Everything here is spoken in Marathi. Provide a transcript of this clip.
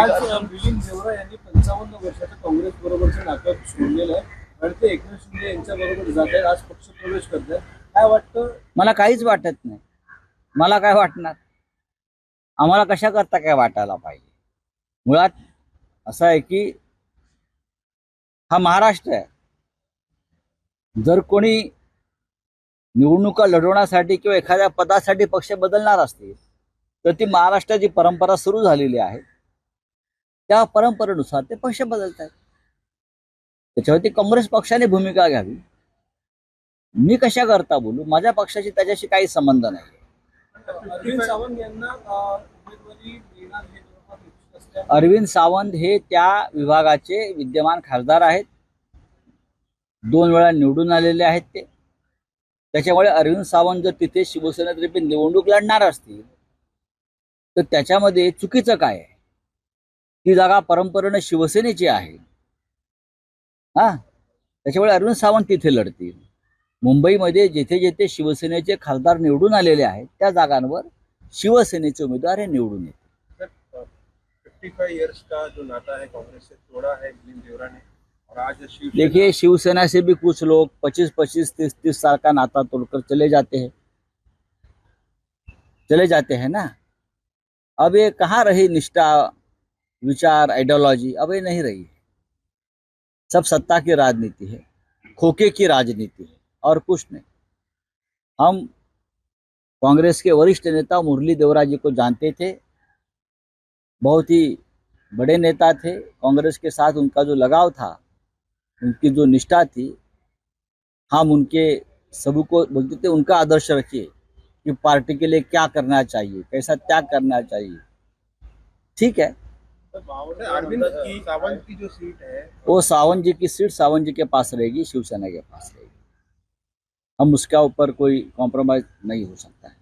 आज मिलिंद देवरा यांनी पंचावन्न वर्षाचं काँग्रेस बरोबरचं नातं सोडलेलं आहे. आणि ते एकनाथ शिंदे यांच्या बरोबर जात आहेत आज पक्ष प्रवेश करत आहेत. काय वाटतं? मला काहीच वाटत नाही. मला काय वाटणार? आम्हाला कशा करता काय वाटायला पाहिजे? मुळात असं आहे की हा महाराष्ट्र आहे. जर कोणी निवडणुका लढवण्यासाठी किंवा एखाद्या पदासाठी पक्ष बदलणार असतील तर ती महाराष्ट्राची परंपरा सुरू झालेली आहे. त्या परंपरेनुसार ते पक्ष बदलत आहेत त्याच्यावरती काँग्रेस पक्षाने भूमिका घ्यावी. मी कशा करता बोलू? माझ्या पक्षाशी त्याच्याशी काही संबंध नाही. अरविंद सावंत हे हे त्या विभागाचे विद्यमान खासदार आहेत. दोन वेळा निवडून आलेले आहेत ते. त्याच्यामुळे अरविंद सावंत जर तिथे शिवसेनेतर्फे निवडणूक लढणार असतील तर त्याच्यामध्ये चुकीचं काय आहे? ती जागा परंपरेनं शिवसेनेची आहे. हा? त्याच्यामुळे अरविंद सावंत तिथे लढतील. मुंबईमध्ये जेथे जेथे शिवसेनेचे खासदार निवडून आलेले आहेत त्या जागांवर शिवसेनेचे उमेदवार हे निवडून येतील. देखिए शिवसेना से भी कुछ लोग पच्चीस पच्चीस तीस तीस साल का नाता तोड़कर चले जाते हैं। चले जाते हैं ना? अब ये कहाँ रही निष्ठा? विचार आइडियोलॉजी अब ये नहीं रही सब सत्ता की राजनीति है खोखे की राजनीति है, और कुछ नहीं। हम कांग्रेस के वरिष्ठ नेता मुरली देवरा जी को जानते थे, बहुत ही बड़े नेता थे। कांग्रेस के साथ उनका जो लगाव था, उनकी जो निष्ठा थी, हम उनके सभी को बोलते थे, उनका आदर्श रखिए कि पार्टी के लिए क्या करना चाहिए, कैसा त्याग करना चाहिए। ठीक है? अरविंद की सावंत की जो सीट है। वो सावंत जी की सीट सावंत जी के पास रहेगी शिवसेना के पास रहेगी। हम उसके ऊपर कोई कॉम्प्रोमाइज नहीं हो सकता है।